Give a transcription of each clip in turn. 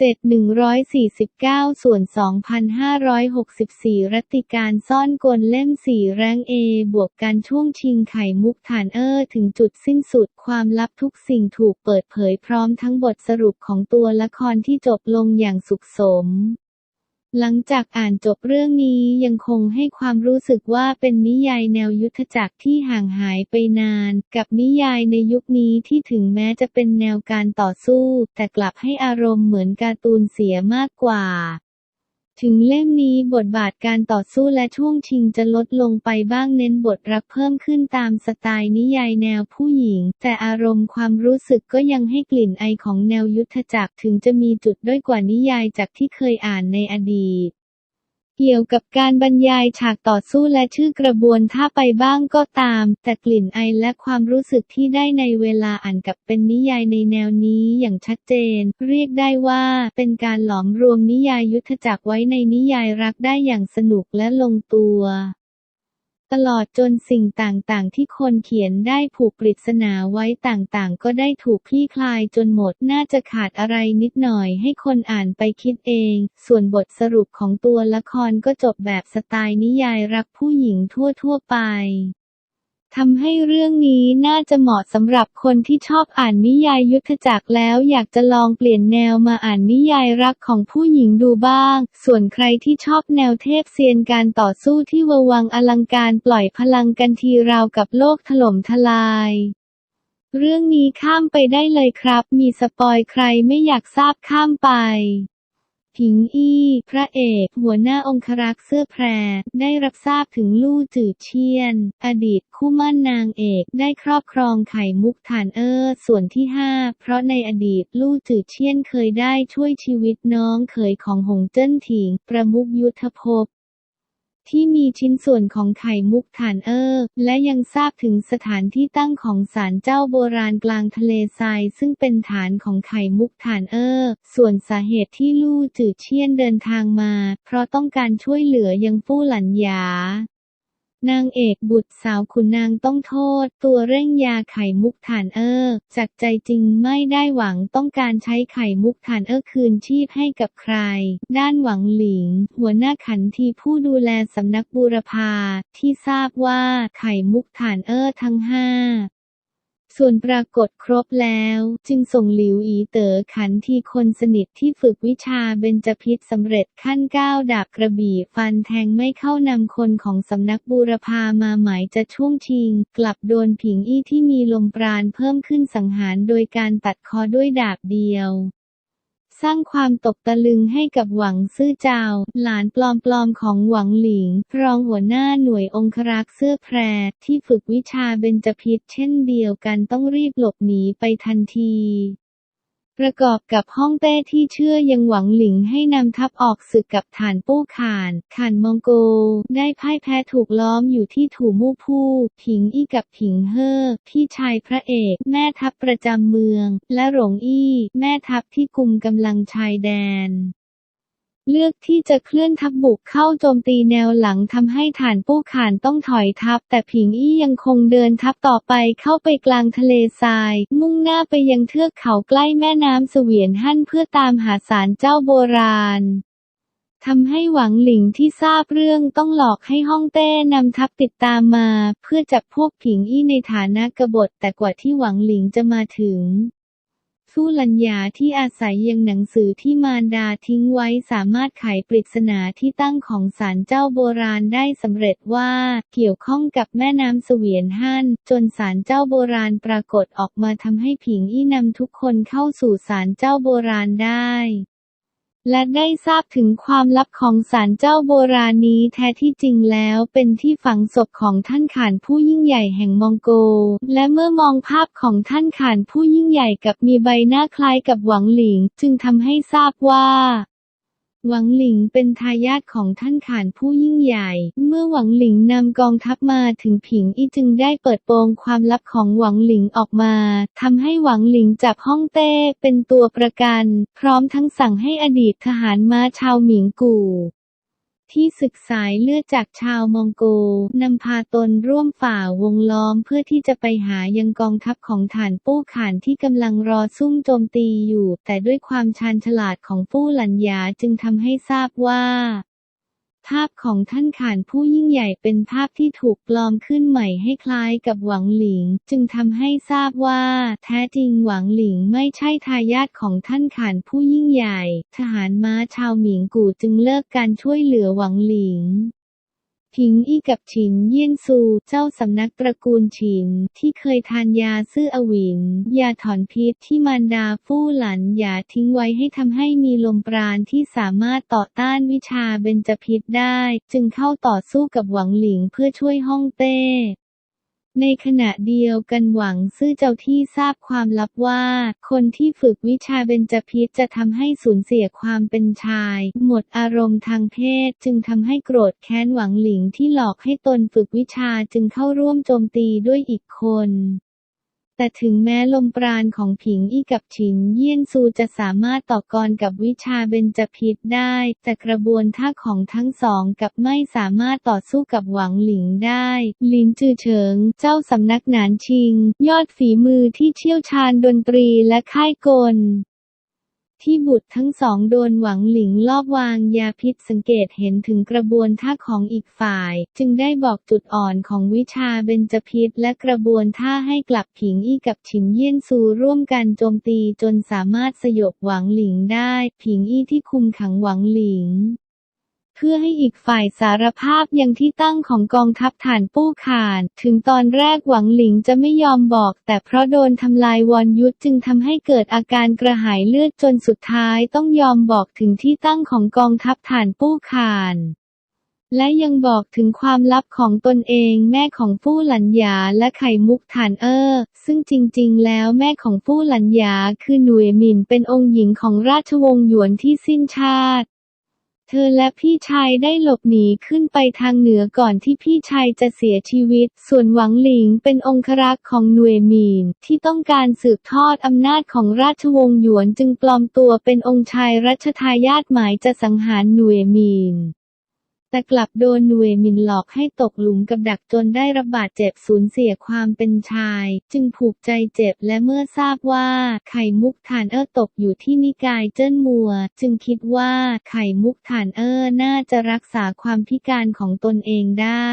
เศษ 149 ส่วน 2,564 รัตติการซ่อนกลเล่ม 4 แรงเอบวกการช่วงชิงไข่มุกฐานเออถึงจุดสิ้นสุดความลับทุกสิ่งถูกเปิดเผยพร้อมทั้งบทสรุปของตัวละครที่จบลงอย่างสุขสม หลังจากอ่านจบเรื่องนี้ยังคงให้ความรู้สึกว่าเป็นนิยายแนวยุทธจักรที่ห่างหายไปนาน กับนิยายในยุคนี้ที่ถึงแม้จะเป็นแนวการต่อสู้ แต่กลับให้อารมณ์เหมือนการ์ตูนเสียมากกว่า ถึงเล่มนี้บทบาทการต่อสู้และช่วงชิงจะลดลงไปบ้างเน้นบทรักเพิ่มขึ้นตามสไตล์นิยายแนวผู้หญิง แต่อารมณ์ความรู้สึกก็ยังให้กลิ่นไอของแนวยุทธจักรถึงจะมีจุดด้อยกว่านิยายจากที่เคยอ่านในอดีต เกี่ยวกับการบรรยายฉากต่อสู้และชื่อกระบวนท่าไปบ้างก็ตาม แต่กลิ่นไอและความรู้สึกที่ได้ในเวลาอ่านกับเป็นนิยายในแนวนี้อย่างชัดเจน เรียกได้ว่าเป็นการหลอมรวมนิยายยุทธจักรไว้ในนิยายรักได้อย่างสนุกและลงตัว ตลอดจนสิ่งต่างๆ ที่คนเขียนได้ผูกปริศนาไว้ต่างๆ ก็ได้ถูกคลี่คลายจนหมดน่าจะขาดอะไรนิดหน่อยให้คนอ่านไปคิดเอง ส่วนบทสรุปของตัวละครก็จบแบบสไตล์นิยายรักผู้หญิงทั่วๆไป ทำให้เรื่องนี้น่าจะเหมาะสำหรับคนที่ชอบอ่านนิยายยุทธจักรแล้วอยากจะลองเปลี่ยนแนวมาอ่านนิยายรักของผู้หญิงดูบ้าง ส่วนใครที่ชอบแนวเทพเซียนการต่อสู้ที่ววังอลังการปล่อยพลังกันทีราวกับโลกถล่มทลาย เรื่องนี้ข้ามไปได้เลยครับ มีสปอยใครไม่อยากทราบข้ามไป ผิงอี้ พระเอก หัวหน้าองครักษ์เสื้อแพร ได้รับทราบถึงลู่จือเชียน อดีตคู่มั่นนางเอกได้ครอบครองไข่มุกฐานเออส่วนที่ 5 เพราะในอดีตลู่จือเชียนเคยได้ช่วยชีวิตน้องเขยของหงเจิ้นถิง ประมุกยุทธภพ ที่มีชิ้นส่วนของไข่มุกฐานเออและยังทราบถึงสถานที่ตั้งของศาลเจ้าโบราณกลางทะเลทราย ซึ่งเป็นฐานของไข่มุกฐานเออส่วนสาเหตุที่ลู่จือเชียนเดินทางมา เพราะต้องการช่วยเหลือยังฟู่หลันหยา นางเอกบุตรสาวขุนนางต้องโทษ ตัวเร่งยาไข่มุกฐานเออจากใจจริงไม่ได้หวังต้องการใช้ไข่มุกฐานเออคืนชีพให้กับใคร ด้านหวังหลิง หัวหน้าขันทีผู้ดูแลสำนักบูรพาที่ทราบว่าไข่มุกฐานเออทั้งห้า ส่วนปรากฏครบแล้ว จึงส่งหลิวอีเต๋อขันทีคนสนิทที่ฝึกวิชาเบญจพิษสำเร็จขั้นก้าวดาบกระบี่ฟันแทงไม่เข้านำคนของสำนักบูรพามาหมายจะช่วงชิง กลับโดนผิงอี้ที่มีลมปราณเพิ่มขึ้นสังหารโดยการตัดคอด้วยดาบเดียว สร้างความตกตะลึงให้กับหวังซื่อเจ้า หลานปลอมๆของหวังหลิง รองหัวหน้าหน่วยองครักษ์เสื้อแพร ที่ฝึกวิชาเบญจพิษเช่นเดียวกันต้องรีบหลบหนีไปทันที ประกอบกับฮ่องเต้ที่เชื่อยังหวังหลิงให้นำทัพออกศึกกับฐานปู้ข่านข่านมองโก ได้พ่ายแพ้ถูกล้อมอยู่ที่ถูมู่ผู้ผิงอี้กับผิงเฮ่อพี่ชายพระเอก แม่ทัพประจำเมือง และหลงอี้ แม่ทัพที่กุมกำลังชายแดน เลือกที่จะเคลื่อนทัพบุกเข้าโจมตีแนวหลังทำให้ฐานปู้ข่านต้องถอยทัพ แต่ผิงอี้ยังคงเดินทัพต่อไปเข้าไปกลางทะเลทราย มุ่งหน้าไปยังเทือกเขาใกล้แม่น้ำเสวียนฮั่นเพื่อตามหาสารเจ้าโบราณทำให้หวังหลิงที่ทราบเรื่องต้องหลอกให้ฮ่องเต้นำทัพติดตามมา เพื่อจับพวกผิงอี้ในฐานะกบฏแต่กว่าที่หวังหลิงจะมาถึง สู้ลัญญาที่อาศัยยังหนังสือที่มารดาทิ้งไว้สามารถไขปริศนาที่ตั้งของศาลเจ้าโบราณได้สำเร็จว่า เกี่ยวข้องกับแม่น้ำเสวียนฮั่นจนศาลเจ้าโบราณปรากฏออกมาทำให้ผิงอี้นำทุกคนเข้าสู่ศาลเจ้าโบราณได้ และได้ทราบถึงความลับของศาลเจ้าโบราณนี้แท้ที่จริงแล้วเป็นที่ฝังศพของท่านข่านผู้ยิ่งใหญ่แห่งมองโก และเมื่อมองภาพของท่านข่านผู้ยิ่งใหญ่กับมีใบหน้าคล้ายกับหวังหลิง จึงทำให้ทราบว่า หวังหลิงเป็นทายาทของท่านข่านผู้ยิ่งใหญ่ เมื่อหวังหลิงนำกองทัพมาถึงผิงอี้จึงได้เปิดโปงความลับของหวังหลิงออกมาทำให้หวังหลิงจับฮ่องเต้เป็นตัวประกัน พร้อมทั้งสั่งให้อดีตทหารม้าชาวหมิงกู่ ที่ศึกสายเลือดจากชาวมองโกนำพาตนร่วมฝ่าวงล้อมเพื่อที่จะไปหายังกองทัพของฐานปู้ขานที่กำลังรอซุ่มโจมตีอยู่ แต่ด้วยความชาญฉลาดของปู้หลันยาจึงทำให้ทราบว่า ภาพของท่านขานผู้ยิ่งใหญ่เป็นภาพที่ถูกปลอมขึ้นใหม่ให้คล้ายกับหวังหลิง จึงทำให้ทราบว่า แท้จริงหวังหลิงไม่ใช่ทายาทของท่านขานผู้ยิ่งใหญ่ ทหารม้าชาวหมิงกู่จึงเลิกการช่วยเหลือหวังหลิง ถิงอี้กับฉินเยี่ยนซู เจ้าสำนักตระกูลฉินที่เคยทานยาซื่ออวิน ยาถอนพิษที่มารดาฟู่หลันยาทิ้งไว้ให้ทำให้มีลมปราณที่สามารถต่อต้านวิชาเบญจพิษได้ จึงเข้าต่อสู้กับหวังหลิงเพื่อช่วยฮ่องเต้ ในขณะเดียวกันหวังซื่อเจ้าที่ทราบความลับว่า คนที่ฝึกวิชาเบญจพิษจะทำให้สูญเสียความเป็นชาย หมดอารมณ์ทางเพศจึงทำให้โกรธแค้นหวังหลิงที่หลอกให้ตนฝึกวิชาจึงเข้าร่วมโจมตีด้วยอีกคน แต่ถึงแม้ลมปราณของผิงอี้กับฉินเยี่ยนซูจะสามารถต่อกรกับวิชาเบญจพิษได้ แต่กระบวนท่าของทั้งสองกับไม่สามารถต่อสู้กับหวังหลิงได้ ลินจือเฉิง เจ้าสำนักหนานชิง ยอดฝีมือที่เชี่ยวชาญดนตรีและค่ายกล ที่บุตรทั้งสองโดนหวังหลิงลอบวางยาพิษสังเกตเห็นถึงกระบวนท่าของอีกฝ่าย จึงได้บอกจุดอ่อนของวิชาเบญจพิษและกระบวนท่าให้กลับผิงอี้กับฉินเยี่ยนซูร่วมกันโจมตีจนสามารถสยบหวังหลิงได้ ผิงอี้ที่คุมขังหวังหลิง พื่อให้อีกฝ่ายสารภาพยังที่ตั้งของกองทัพฐานปู้ข่าน ถึงตอนแรกหวังหลิงจะไม่ยอมบอก แต่เพราะโดนทำลายวอนยุทธจึงทำให้เกิดอาการกระหายเลือดจนสุดท้ายต้องยอมบอกถึงที่ตั้งของกองทัพฐานปู้ข่านและยังบอกถึงความลับของตนเองแม่ของฟู่หลันยาและไข่มุกฐานเออซึ่งจริงๆ แล้วแม่ของฟู่หลันยาคือหน่วยหมินเป็นองค์หญิงของราชวงศ์หยวนที่สิ้นชาติ เธอและพี่ชายได้หลบหนีขึ้นไปทางเหนือก่อนที่พี่ชายจะเสียชีวิต ส่วนหวังหลิงเป็นองครักษ์ของหน่วยมีน ที่ต้องการสืบทอดอำนาจของราชวงศ์หยวนจึงปลอมตัวเป็นองค์ชายรัชทายาทหมายจะสังหารหน่วยมีน แต่กลับโดนหน่วยมินหลอกให้ตกหลุมกับดักจนได้รับบาดเจ็บสูญเสียความเป็นชาย จึงผูกใจเจ็บและเมื่อทราบว่า ไข่มุกฐานเออตกอยู่ที่นิกายเจิ้นมัว จึงคิดว่าไข่มุกฐานเออน่าจะรักษาความพิการของตนเองได้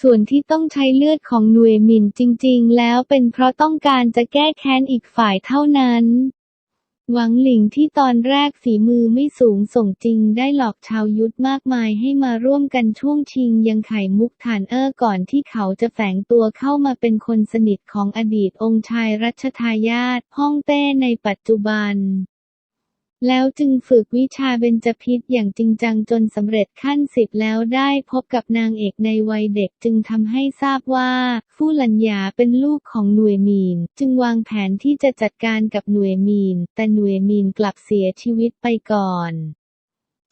ส่วนที่ต้องใช้เลือดของหน่วยมินจริง ๆ แล้วเป็นเพราะต้องการจะแก้แค้นอีกฝ่ายเท่านั้น หวังหลิงที่ตอนแรกฝีมือไม่สูงส่งจริงได้หลอกชาวยุทธมากมายให้มาร่วมกันช่วงชิงยังไข่มุกฐานเออก่อนที่เขาจะแฝงตัวเข้ามาเป็นคนสนิทของอดีตองค์ชายรัชทายาทฮ่องเต้ในปัจจุบัน แล้วจึงฝึกวิชาเบญจพิษอย่างจริงจังจนสำเร็จขั้นสิบแล้วได้พบกับนางเอกในวัยเด็กจึงทำให้ทราบว่าฟู่หลันหยาเป็นลูกของหน่วยมีน จึงวางแผนที่จะจัดการกับหน่วยมีน แต่หน่วยมีนกลับเสียชีวิตไปก่อน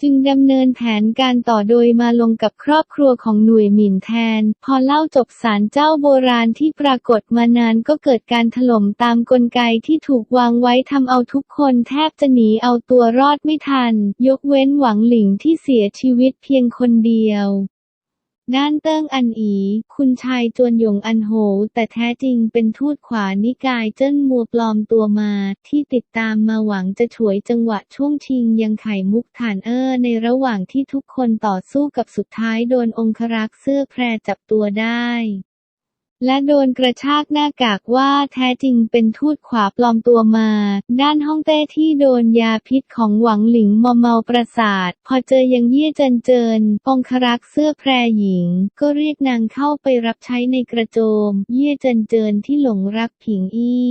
จึงดำเนินแผนการต่อโดยมาลงกับครอบครัวของหน่วยหมิ่นแทน พอเล่าจบสารเจ้าโบราณที่ปรากฏมานานก็เกิดการถล่มตามกลไกที่ถูกวางไว้ทำเอาทุกคนแทบจะหนีเอาตัวรอดไม่ทัน ยกเว้นหวังหลิงที่เสียชีวิตเพียงคนเดียว ด้านเติ้งอันอี คุณชายจวนหยงอันโห แต่แท้จริงเป็นทูตขวานิกายเจิ้นมัวปลอมตัวมา ที่ติดตามมาหวังจะฉวยจังหวะช่วงชิงยังไข่มุกฐานเออในระหว่างที่ทุกคนต่อสู้กับสุดท้ายโดนองครักษ์เสื้อแพรจับตัวได้ และโดนกระชากหน้ากากว่าแท้จริงเป็นทูตขวาปลอมตัวมา ด้านฮ่องเต้ที่โดนยาพิษของหวังหลิงมอมเมาประสาท พอเจอยังเยี่ยเจินเจินองครักษ์เสื้อแพรหญิง ก็เรียกนางเข้าไปรับใช้ในกระโจม เยี่ยเจินเจินที่หลงรักผิงอี้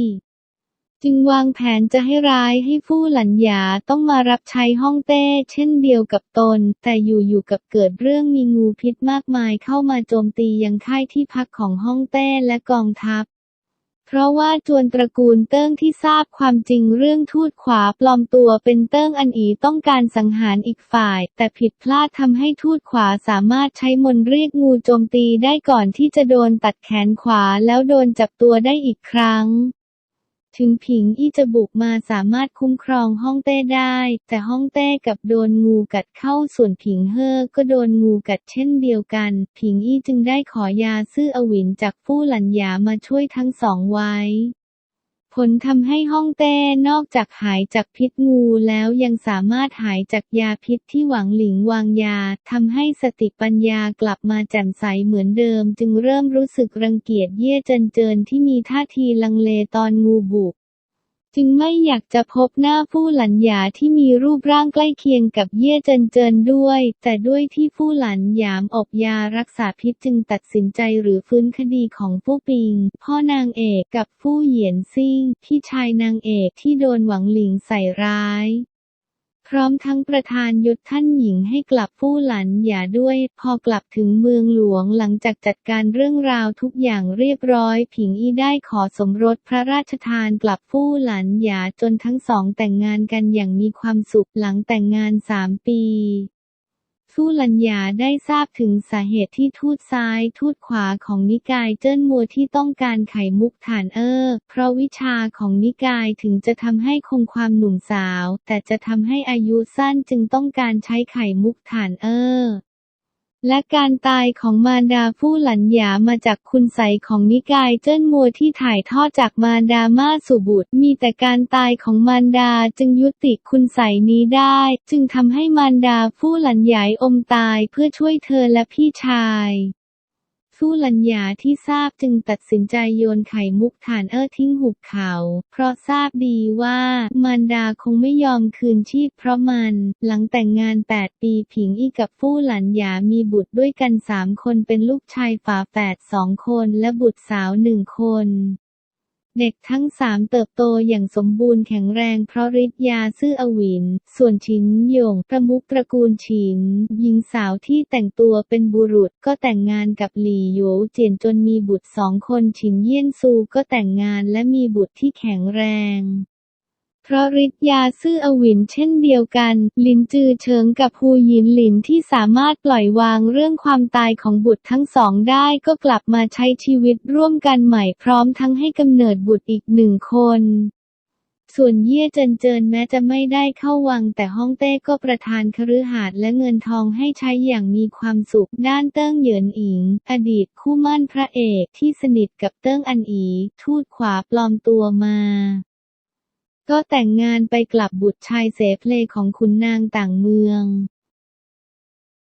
จึงวางแผนจะให้ร้ายให้ฟู่หลันหยาต้องมารับใช้ฮ่องเต้เช่นเดียวกับตน แต่อยู่ๆกับเกิดเรื่องมีงูพิษมากมายเข้ามาโจมตียังค่ายที่พักของฮ่องเต้และกองทัพ เพราะว่าจวนตระกูลเติ้งที่ทราบความจริงเรื่องทูตขวาปลอมตัวเป็นเติ้งอันอีต้องการสังหารอีกฝ่าย แต่ผิดพลาดทำให้ทูตขวาสามารถใช้มนเรียกงูโจมตีได้ก่อนที่จะโดนตัดแขนขวาแล้วโดนจับตัวได้อีกครั้ง ถึงผิงอี้จะบุกมาสามารถคุ้มครองฮ่องเต้ได้ แต่ฮ่องเต้กับโดนงูกัดเข้าส่วนผิงเฮ่อก็โดนงูกัดเช่นเดียวกัน ผิงอี้จึงได้ขอยาซื่ออวินจากฟู่หลันหยามาช่วยทั้งสองไว้ ผลทำให้ห้องเต้นอกจากหายจากพิษงูแล้วยังสามารถหายจากยาพิษที่หวังหลิงวางยาทำให้สติปัญญากลับมาแจ่มใสเหมือนเดิม จึงเริ่มรู้สึกรังเกียจเย่เจินเจินที่มีท่าทีลังเลตอนงูบุก จึงไม่อยากจะพบหน้าผู้หลันหยาที่มีรูปร่างใกล้เคียงกับเย่เจินเจินด้วย แต่ด้วยที่ผู้หลันหยามอบยารักษาพิษจึงตัดสินใจหรือฟื้นคดีของผู้ปิง พ่อนางเอกกับผู้เหยียนซิ่ง พี่ชายนางเอกที่โดนหวังหลิงใส่ร้าย พร้อมทั้งประธานยศท่านหญิงให้กลับผู้หลันหย่าด้วย พอกลับถึงเมืองหลวงหลังจากจัดการเรื่องราวทุกอย่างเรียบร้อย ผิงอี้ได้ขอสมรสพระราชทานกลับผู้หลันหย่าจนทั้งสองแต่งงานกันอย่างมีความสุขหลังแต่งงานสามปี ทูลัญญาได้ทราบถึงสาเหตุที่ทูตซ้ายทูตขวาของนิกายเจิ้นมัวที่ต้องการไข่มุกฐานเออ เพราะวิชาของนิกายถึงจะทำให้คงความหนุ่มสาว แต่จะทำให้อายุสั้นจึงต้องการใช้ไข่มุกฐานเออ และการตายของมารดาผู้หลันหยามาจากคุณใสของนิกายเจิ้นมัวที่ถ่ายทอดจากมารดามาสุบุตร มีแต่การตายของมารดาจึงยุติคุณใสนี้ได้ จึงทำให้มารดาผู้หลันหยายอมตายเพื่อช่วยเธอและพี่ชาย ฟู่หลันหยาที่ทราบจึงตัดสินใจโยนไข่มุกฐานเออทิ้งหุบเขา เพราะทราบดีว่ามารดาคงไม่ยอมคืนชีพเพราะมัน หลังแต่งงาน 8 ปีผิงอี้กับฟู่หลันหยามีบุตรด้วยกัน 3 คนเป็นลูกชายฝาแฝดสองคนและบุตรสาวหนึ่งคน เด็กทั้งสามเติบโตอย่างสมบูรณ์แข็งแรงเพราะฤทธิ์ยาซื่ออวิน ส่วนชินหยงประมุขตระกูลชินหญิงสาวที่แต่งตัวเป็นบุรุษก็แต่งงานกับหลี่หยวเจียนจนมีบุตรสองคนชินเยี่ยนซูก็แต่งงานและมีบุตรที่แข็งแรง เพราะฤทธิ์ยาซื่ออวินเช่นเดียวกัน ลินจือเฉิงกับฮูหยินหลินที่สามารถปล่อยวางเรื่องความตายของบุตรทั้งสองได้ก็กลับมาใช้ชีวิตร่วมกันใหม่พร้อมทั้งให้กำเนิดบุตรอีกหนึ่งคน ส่วนเย่เจินเจินแม้จะไม่ได้เข้าวังแต่ฮ่องเต้ก็ประทานคฤหาสน์และเงินทองให้ใช้อย่างมีความสุข ด้านเติ้งเหยินอิง อดีตคู่มั่นพระเอกที่สนิทกับเติ้งอันอี ทูตขวาปลอมตัวมา ก็แต่งงานไปกลับบุตรชายเสเพลของขุนนางต่างเมือง